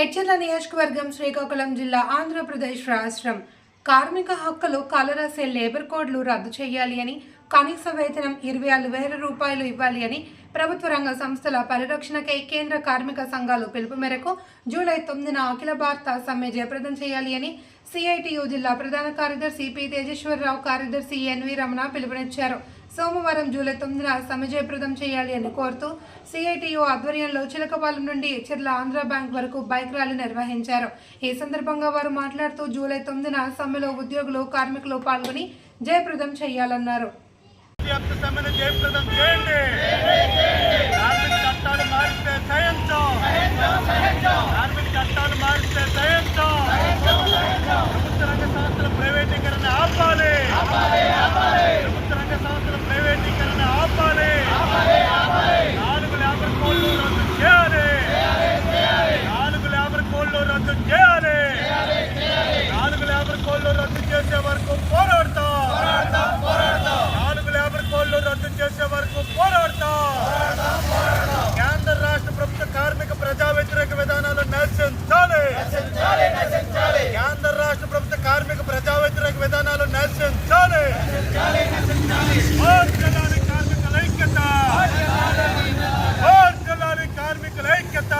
హెచ్చర్ల నియోజకవర్గం శ్రీకాకుళం జిల్లా ఆంధ్రప్రదేశ్ రాష్ట్రం. కార్మిక హక్కులు కలరాసే లేబర్ కోడ్లు రద్దు చేయాలి అని కనీస వేతనం ఇరవై ఆరు వేల రూపాయలు ఇవ్వాలి అని ప్రభుత్వ రంగ సంస్థల పరిరక్షణకై కేంద్ర కార్మిక సంఘాలు పిలుపు మేరకు జూలై తొమ్మిదిన అఖిల భారత సమ్మె జయప్రదం చేయాలి అని సిఐటియు జిల్లా ప్రధాన కార్యదర్శి పి తేజేశ్వరరావు కార్యదర్శి ఎన్వి రమణ పిలుపునిచ్చారు. సోమవారం జూలై తొమ్మిదిన సమ జయప్రదం చేయాలి అని కోరుతూ సిఐటియు ఆధ్వర్యంలో చిలకపాలెం నుండి చెర్ల ఆంధ్ర బ్యాంక్ వరకు బైక్ ర్యాలీ నిర్వహించారు. ఈ సందర్భంగా వారు మాట్లాడుతూ జూలై తొమ్మిదిన సమ్మెలో ఉద్యోగులు కార్మికులు పాల్గొని జయప్రదం చేయాలన్నారు. వ్యాప్త ఆపాలి జయప్రదం చేయండి కార్మిక చట్టాలు మారిస్తే సహించం కార్మిక చట్టాలు మారిస్తే సహించం ప్రభుత్వ రంగ సంస్థల ప్రైవేటీకరణ ఆపాలి ప్రభుత్వ రంగ సంస్థల ప్రైవేటీకరణ ఆపాలి నాలుగు లేబర్ కోడ్లు రద్దు చేయాలి నాలుగు లేబర్ కోడ్లు రద్దు చేయాలి నాలుగు లేబర్ కోడ్లు రద్దు చేసే వరకు పోరాడతాం నాలుగు లేబర్ కోడ్లు రద్దు చేసే వరకు పోరాడతాం కేంద్ర రాష్ట్ర ప్రభుత్వ కార్మిక వ్యతిరేక విధానాలు నశించాలి కేంద్ర రాష్ట్ర ప్రభుత్వ కార్మిక ప్రజా వ్యతిరేక విధానాలు నశించాలి కార్మికుల ఐక్యత. కార్మికుల ఐక్యత.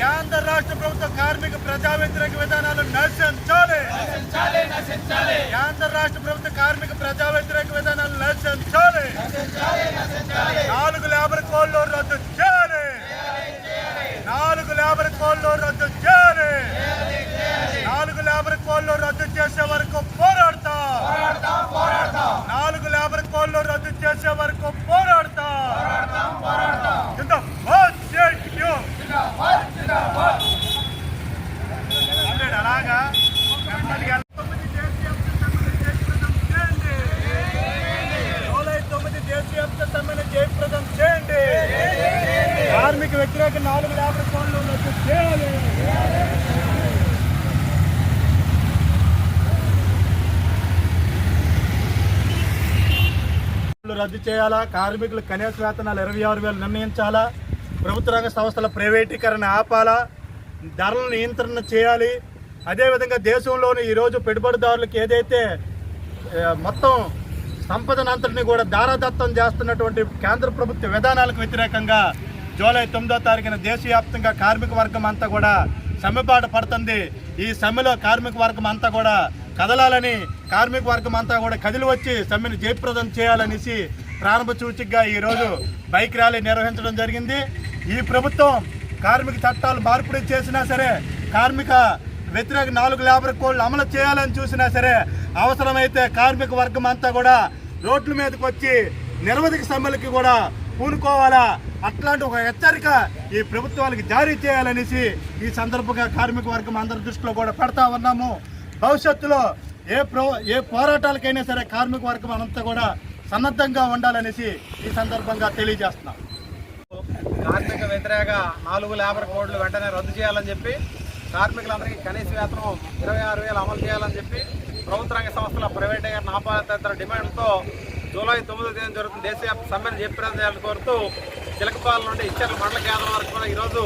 కేంద్ర రాష్ట్ర ప్రభుత్వ కార్మిక ప్రజా వ్యతిరేక విధానాలు నశించాలి కేంద్ర రాష్ట్ర ప్రభుత్వ కార్మిక ప్రజా వ్యతిరేక విధానాలు నశించాలి నాలుగు లేబర్ కోడ్లు రద్దు చేయాలి నాలుగు లేబర్ కోడ్లు రద్దు చేయాలి నాలుగు లేబర్ కోడ్లు రద్దు చేసే వరకు పోరాడతాం నాలుగు లేబర్ కోడ్లు రద్దు చేసే వరకు పోరాడతాం జిందాబాద్ జేడీయూ. హండ్రెడ్ అలాగా నెమ్మదిగా తొమ్మిది దేశవ్యాప్త సమ్మెను జయప్రదం చేయండి. జూలై తొమ్మిది దేశవ్యాప్త సమ్మెను జయప్రదం చేయండి కార్మిక వ్యతిరేక నాలుగు లేబర్ కోడ్లు రద్దు చేయాలి. రద్దు చేయాలా? కార్మికులు కనీస వేతనాలు ఇరవై ఆరు వేలు నిర్ణయించాలా? ప్రభుత్వ రంగ సంస్థల ప్రైవేటీకరణ ఆపాలా? ధరల నియంత్రణ చేయాలి. అదేవిధంగా దేశంలోని ఈరోజు పెట్టుబడిదారులకు ఏదైతే మొత్తం సంపదనంతటిని కూడా దారాదత్తం చేస్తున్నటువంటి కేంద్ర ప్రభుత్వ విధానాలకు వ్యతిరేకంగా జూలై తొమ్మిదో తారీఖున దేశవ్యాప్తంగా కార్మిక వర్గం అంతా కూడా సమ్మెపాట పడుతుంది. ఈ సమ్మెలో కార్మిక వర్గం అంతా కూడా కదలాలని కార్మిక వర్గం అంతా కూడా కదిలి వచ్చి సమ్మెను జయప్రదం చేయాలనేసి ప్రారంభ సూచికగా ఈరోజు బైక్ ర్యాలీ నిర్వహించడం జరిగింది. ఈ ప్రభుత్వం కార్మిక చట్టాలు మార్పిడి చేసినా సరే కార్మిక వ్యతిరేక నాలుగు లేబర్ కోడ్లు అమలు చేయాలని చూసినా సరే అవసరమైతే కార్మిక వర్గం అంతా కూడా రోడ్ల మీదకి వచ్చి నిరవధిక సమ్మెలకి కూడా పూనుకోవాలా? అట్లాంటి ఒక హెచ్చరిక ఈ ప్రభుత్వాలకు జారీ చేయాలనేసి ఈ సందర్భంగా కార్మిక వర్గం అందరి దృష్టిలో కూడా పెడతా ఉన్నాము. భవిష్యత్తులో ఏ ప్రో ఏ పోరాటాలకైనా సరే కార్మిక వర్గం అంతా కూడా సన్నద్ధంగా ఉండాలనేసి ఈ సందర్భంగా తెలియజేస్తున్నాం. కార్మిక వ్యతిరేక నాలుగు లేబర్ కోడ్లు వెంటనే రద్దు చేయాలని చెప్పి కార్మికులందరికీ కనీస వేతనం ఇరవై ఆరు వేలు అమలు చేయాలని చెప్పి ప్రభుత్వ రంగ సంస్థల ప్రైవేటీకరణ ఆపాదితర డిమాండ్తో జూలై తొమ్మిదో తేదీ జరుగుతున్న దేశవ్యాప్త సమ్మెను జయప్రదం కోరుతూ చిలకపాల నుండి ఇచ్చర్ల మండల కేంద్రం వరకు కూడా ఈరోజు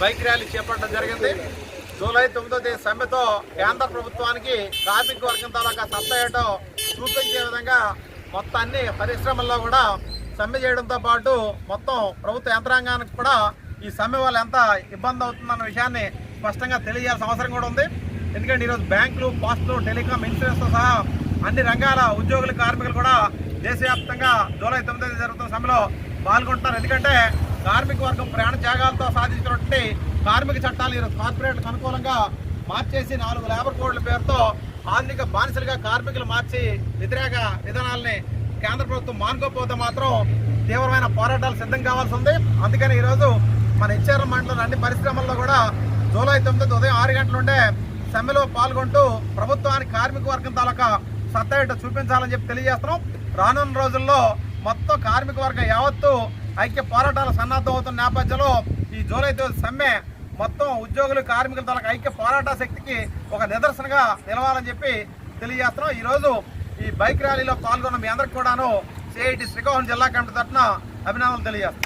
బైక్ ర్యాలీ చేపట్టడం జరిగింది. జూలై తొమ్మిదో తేదీ సమ్మెతో కేంద్ర ప్రభుత్వానికి కార్మిక వర్గం తాలూకా సత్తా ఏంటో చూపించే విధంగా మొత్తం అన్ని పరిశ్రమల్లో కూడా సమ్మె చేయడంతో పాటు మొత్తం ప్రభుత్వ యంత్రాంగానికి కూడా ఈ సమ్మె వల్ల ఎంత ఇబ్బంది అవుతుందన్న విషయాన్ని స్పష్టంగా తెలియజేయాల్సిన అవసరం కూడా ఉంది. ఎందుకంటే ఈరోజు బ్యాంకులు పోస్టులు టెలికాం ఇన్సూరెన్స్తో సహా అన్ని రంగాల ఉద్యోగులు కార్మికులు కూడా దేశవ్యాప్తంగా జూలై తొమ్మిది జరుగుతున్న సమ్మెలో పాల్గొంటున్నారు. ఎందుకంటే కార్మిక వర్గం ప్రయాణ త్యాగాలతో సాధించినటువంటి కార్మిక చట్టాలు ఈరోజు కార్పొరేట్లకు అనుకూలంగా మార్చేసి నాలుగు లేబర్ కోడ్ల పేరుతో ఆధునిక బానిసలుగా కార్మికులు మార్చి వ్యతిరేక విధానాలని కేంద్ర ప్రభుత్వం మానుకోకపోతే మాత్రం తీవ్రమైన పోరాటాలు సిద్ధం కావాల్సి ఉంది. అందుకని ఈరోజు మన హెచ్ఆర్ మండలం అన్ని పరిశ్రమల్లో కూడా జూలై తొమ్మిది ఉదయం ఆరు గంటల నుండే సమ్మెలో పాల్గొంటూ ప్రభుత్వానికి కార్మిక వర్గం తాలూకా సత్తా చూపించాలని చెప్పి తెలియజేస్తున్నాం. రానున్న రోజుల్లో మొత్తం కార్మిక వర్గం యావత్తు ఐక్య పోరాటాలు సన్నద్ధం అవుతున్న నేపథ్యంలో ఈ జూలై తొమ్మిది సమ్మె మొత్తం ఉద్యోగులు కార్మికుల తాలూకా ఐక్య పోరాట శక్తికి ఒక నిదర్శనగా నిలవాలని చెప్పి తెలియజేస్తున్నాం. ఈరోజు ఈ బైక్ ర్యాలీలో పాల్గొన్న మీ అందరికి కూడాను సిఐటి శ్రీకాకుళం జిల్లా కమిటీ తరఫున అభినందనలు తెలియజేస్తాం